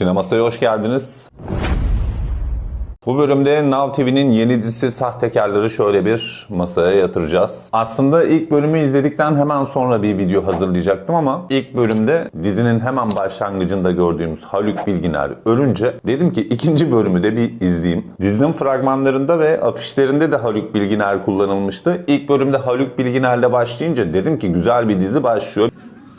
Sinemasa'ya hoş geldiniz. Bu bölümde Now TV'nin yeni dizisi Sahtekarları şöyle bir masaya yatıracağız. Aslında ilk bölümü izledikten hemen sonra bir video hazırlayacaktım ama ilk bölümde dizinin hemen başlangıcında gördüğümüz Haluk Bilginer ölünce dedim ki ikinci bölümü de bir izleyeyim. Dizinin fragmanlarında ve afişlerinde de Haluk Bilginer kullanılmıştı. İlk bölümde Haluk Bilginer'le başlayınca dedim ki güzel bir dizi başlıyor.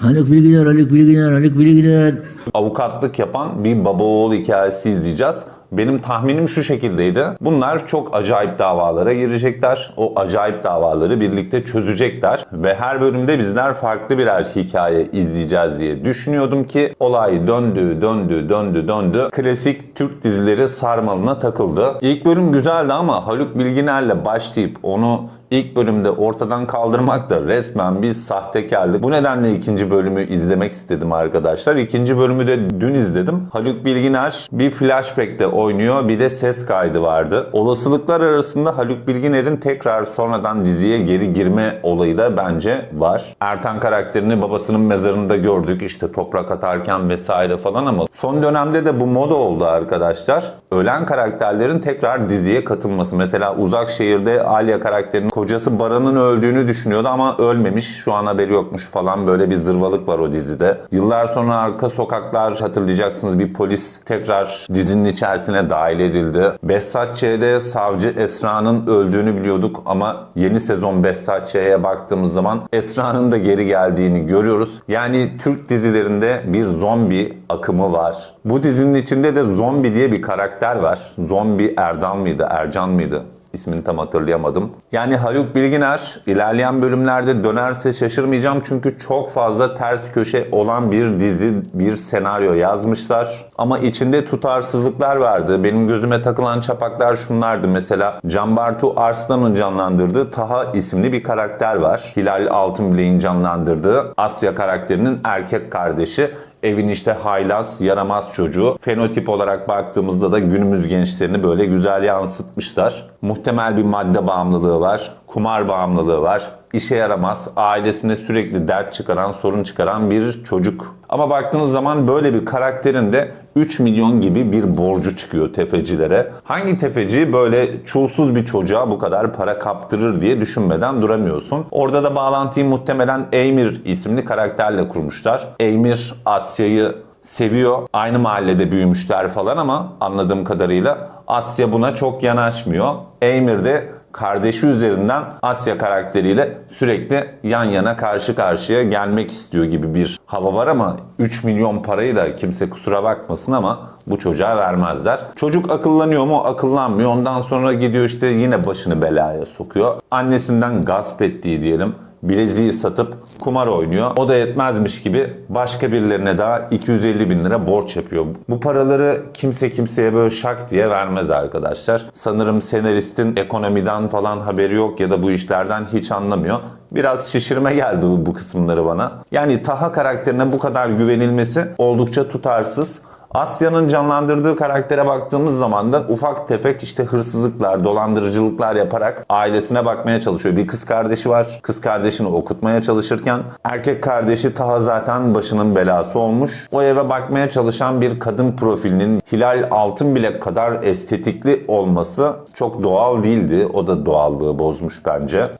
Haluk Bilginer, Haluk Bilginer, Haluk Bilginer. avukatlık yapan bir baba oğul hikayesi izleyeceğiz. Benim tahminim şu şekildeydi. Bunlar çok acayip davalara girecekler. O acayip davaları birlikte çözecekler. Ve her bölümde bizler farklı birer hikaye izleyeceğiz diye düşünüyordum ki olay döndü, döndü, döndü, döndü. Klasik Türk dizileri sarmalına takıldı. İlk bölüm güzeldi ama Haluk Bilginer'le başlayıp onu İlk bölümde ortadan kaldırmak da resmen bir sahtekarlık. Bu nedenle ikinci bölümü izlemek istedim arkadaşlar. İkinci bölümü de dün izledim. Haluk Bilginer bir flashback'te oynuyor. Bir de ses kaydı vardı. Olasılıklar arasında Haluk Bilginer'in tekrar sonradan diziye geri girme olayı da bence var. Ertan karakterini babasının mezarında gördük. İşte toprak atarken vesaire falan ama son dönemde de bu moda oldu arkadaşlar. Ölen karakterlerin tekrar diziye katılması. Mesela Uzak Şehir'de Alya karakterinin kocası Baran'ın öldüğünü düşünüyordu ama ölmemiş. Şu an haberi yokmuş falan böyle bir zırvalık var o dizide. Yıllar sonra Arka Sokaklar hatırlayacaksınız bir polis tekrar dizinin içerisine dahil edildi. Behzat Ç'de savcı Esra'nın öldüğünü biliyorduk ama yeni sezon Behzat Ç'ye baktığımız zaman Esra'nın da geri geldiğini görüyoruz. Yani Türk dizilerinde bir zombi akımı var. Bu dizinin içinde de zombi diye bir karakter var. Zombi Erdal mıydı, Ercan mıydı? İsmini tam hatırlayamadım. Yani Haluk Bilginer ilerleyen bölümlerde dönerse şaşırmayacağım çünkü çok fazla ters köşe olan bir dizi, bir senaryo yazmışlar. Ama içinde tutarsızlıklar vardı. Benim gözüme takılan çapaklar şunlardı. Mesela Can Bartu Arslan'ın canlandırdığı Taha isimli bir karakter var. Hilal Altınbilek'in canlandırdığı Asya karakterinin erkek kardeşi evin işte haylaz, yaramaz çocuğu. Fenotip olarak baktığımızda da günümüz gençlerini böyle güzel yansıtmışlar. Muhtemel bir madde bağımlılığı var, kumar bağımlılığı var. İşe yaramaz, ailesine sürekli dert çıkaran, sorun çıkaran bir çocuk. Ama baktığınız zaman böyle bir karakterin de 3 milyon gibi bir borcu çıkıyor tefecilere. Hangi tefeci böyle çulsuz bir çocuğa bu kadar para kaptırır diye düşünmeden duramıyorsun. Orada da bağlantıyı muhtemelen Eymir isimli karakterle kurmuşlar. Eymir Asya'yı seviyor. Aynı mahallede büyümüşler falan ama anladığım kadarıyla Asya buna çok yanaşmıyor. Eymir de kardeşi üzerinden Asya karakteriyle sürekli yan yana karşı karşıya gelmek istiyor gibi bir hava var ama 3 milyon parayı da kimse kusura bakmasın ama bu çocuğa vermezler. Çocuk akıllanıyor mu? Akıllanmıyor. Ondan sonra gidiyor işte yine başını belaya sokuyor. Annesinden gasp ettiği diyelim bileziği satıp kumar oynuyor. O da yetmezmiş gibi başka birilerine daha 250 bin lira borç yapıyor. Bu paraları kimse kimseye böyle şak diye vermez arkadaşlar. Sanırım senaristin ekonomiden falan haberi yok ya da bu işlerden hiç anlamıyor. Biraz şişirme geldi bu, bu kısımları bana. Yani Taha karakterine bu kadar güvenilmesi oldukça tutarsız. Asya'nın canlandırdığı karaktere baktığımız zaman da ufak tefek işte hırsızlıklar, dolandırıcılıklar yaparak ailesine bakmaya çalışıyor. Bir kız kardeşi var. Kız kardeşini okutmaya çalışırken erkek kardeşi Taha zaten başının belası olmuş. O eve bakmaya çalışan bir kadın profilinin Hilal Altınbilek kadar estetikli olması çok doğal değildi. O da doğallığı bozmuş bence.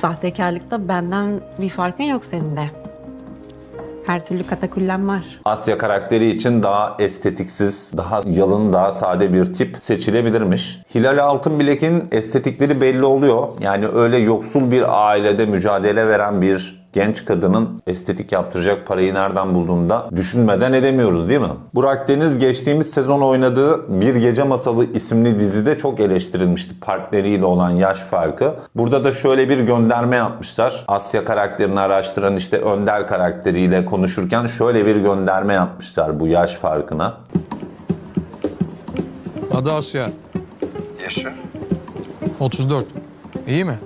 Sahtekarlıkta benden bir farkın yok senin de. Her türlü katakullen var. Asya karakteri için daha estetiksiz, daha yalın, daha sade bir tip seçilebilirmiş. Hilal Altınbilek'in estetikleri belli oluyor. Yani öyle yoksul bir ailede mücadele veren bir genç kadının estetik yaptıracak parayı nereden bulduğunda düşünmeden edemiyoruz değil mi? Burak Deniz geçtiğimiz sezon oynadığı Bir Gece Masalı isimli dizide çok eleştirilmişti partneriyle olan yaş farkı. Burada da şöyle bir gönderme yapmışlar. Asya karakterini araştıran işte Önder karakteriyle konuşurken şöyle bir gönderme yapmışlar bu yaş farkına. Adı Asya. Yaşı? 34. İyi mi?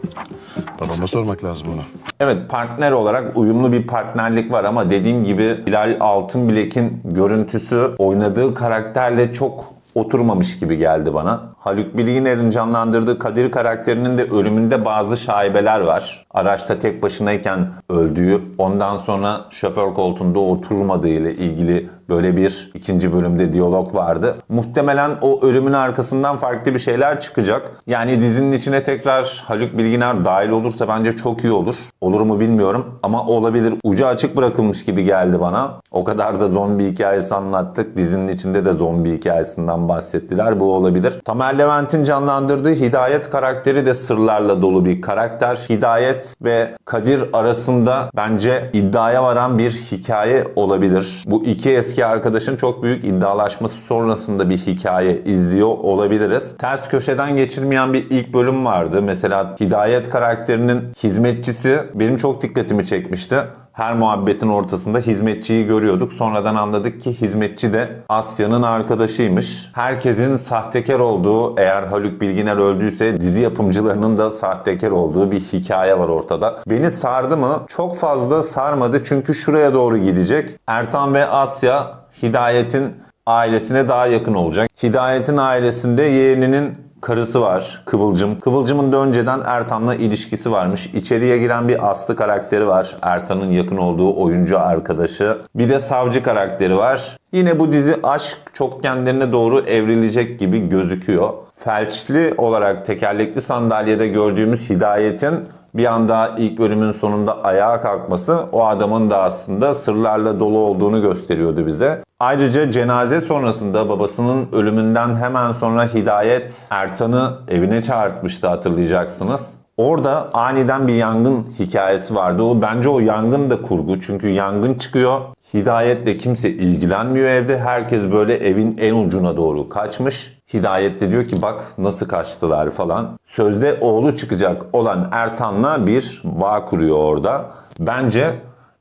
Babama sormak lazım onu. Evet partner olarak uyumlu bir partnerlik var ama dediğim gibi Hilal Altınbilek'in görüntüsü oynadığı karakterle çok oturmamış gibi geldi bana. Haluk Bilginer'in canlandırdığı Kadir karakterinin de ölümünde bazı şaibeler var. Araçta tek başınayken öldüğü, ondan sonra şoför koltuğunda oturmadığı ile ilgili böyle bir ikinci bölümde diyalog vardı. Muhtemelen o ölümün arkasından farklı bir şeyler çıkacak. Yani dizinin içine tekrar Haluk Bilginer dahil olursa bence çok iyi olur. Olur mu bilmiyorum ama olabilir. Ucu açık bırakılmış gibi geldi bana. O kadar da zombi hikayesi anlattık. Dizinin içinde de zombi hikayesinden bahsettiler. Bu olabilir. Tamer Levent'in canlandırdığı Hidayet karakteri de sırlarla dolu bir karakter. Hidayet ve Kadir arasında bence iddiaya varan bir hikaye olabilir. Bu iki eski arkadaşın çok büyük iddialaşması sonrasında bir hikaye izliyor olabiliriz. Ters köşeden geçirmeyen bir ilk bölüm vardı. Mesela Hidayet karakterinin hizmetçisi benim çok dikkatimi çekmişti. Her muhabbetin ortasında hizmetçiyi görüyorduk. Sonradan anladık ki hizmetçi de Asya'nın arkadaşıymış. Herkesin sahtekar olduğu, eğer Haluk Bilginer öldüyse dizi yapımcılarının da sahtekar olduğu bir hikaye var ortada. Beni sardı mı? Çok fazla sarmadı çünkü şuraya doğru gidecek. Ertan ve Asya Hidayet'in ailesine daha yakın olacak. Hidayet'in ailesinde yeğeninin karısı var Kıvılcım. Kıvılcım'ın da önceden Ertan'la ilişkisi varmış. İçeriye giren bir Aslı karakteri var. Ertan'ın yakın olduğu oyuncu arkadaşı. Bir de savcı karakteri var. Yine bu dizi aşk çok kendilerine doğru evrilecek gibi gözüküyor. Felçli olarak tekerlekli sandalyede gördüğümüz Hidayet'in bir anda ilk bölümün sonunda ayağa kalkması o adamın da aslında sırlarla dolu olduğunu gösteriyordu bize. Ayrıca cenaze sonrasında babasının ölümünden hemen sonra Hidayet Ertan'ı evine çağırtmıştı hatırlayacaksınız. Orada aniden bir yangın hikayesi vardı. O bence o yangın da kurgu. Çünkü yangın çıkıyor. Hidayetle kimse ilgilenmiyor evde. Herkes böyle evin en ucuna doğru kaçmış. Hidayet de diyor ki bak nasıl kaçtılar falan. Sözde oğlu çıkacak olan Ertan'la bir bağ kuruyor orada. Bence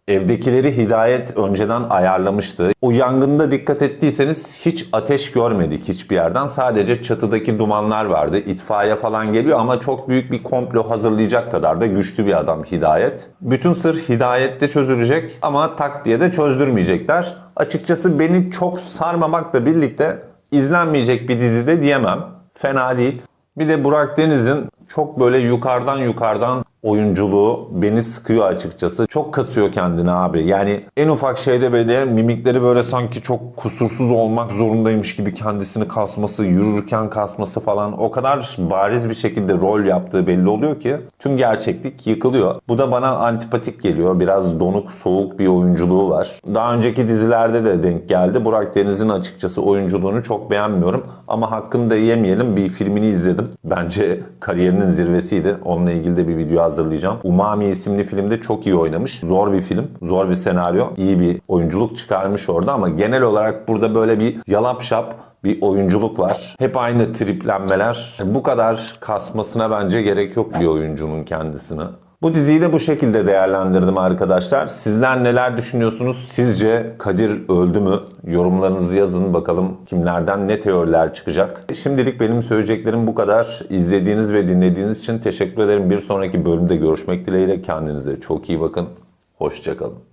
Evdekileri Hidayet önceden ayarlamıştı. O yangında dikkat ettiyseniz hiç ateş görmedik hiçbir yerden. Sadece çatıdaki dumanlar vardı. İtfaiye falan geliyor ama çok büyük bir komplo hazırlayacak kadar da güçlü bir adam Hidayet. Bütün sır Hidayet'te çözülecek ama tak diye de çözdürmeyecekler. Açıkçası beni çok sarmamakla birlikte izlenmeyecek bir dizide diyemem. Fena değil. Bir de Burak Deniz'in çok böyle yukarıdan yukarıdan oyunculuğu beni sıkıyor açıkçası. Çok kasıyor kendini abi. Yani en ufak şeyde böyle mimikleri böyle sanki çok kusursuz olmak zorundaymış gibi kendisini kasması, yürürken kasması falan o kadar bariz bir şekilde rol yaptığı belli oluyor ki tüm gerçeklik yıkılıyor. Bu da bana antipatik geliyor. Biraz donuk, soğuk bir oyunculuğu var. Daha önceki dizilerde de denk geldi. Burak Deniz'in açıkçası oyunculuğunu çok beğenmiyorum. Ama hakkını da yemeyelim. Bir filmini izledim. Bence kariyerinin zirvesiydi. Onunla ilgili de bir video hazırlayacağım. Umami isimli filmde çok iyi oynamış. Zor bir film, zor bir senaryo. iyi bir oyunculuk çıkarmış orada ama genel olarak burada böyle bir yalap şap bir oyunculuk var. Hep aynı triplenmeler. Bu kadar kasmasına bence gerek yok bir oyuncunun kendisine. Bu diziyi de bu şekilde değerlendirdim arkadaşlar. Sizler neler düşünüyorsunuz? Sizce Kadir öldü mü? Yorumlarınızı yazın bakalım kimlerden ne teoriler çıkacak. Şimdilik benim söyleyeceklerim bu kadar. İzlediğiniz ve dinlediğiniz için teşekkür ederim. Bir sonraki bölümde görüşmek dileğiyle kendinize çok iyi bakın. Hoşçakalın.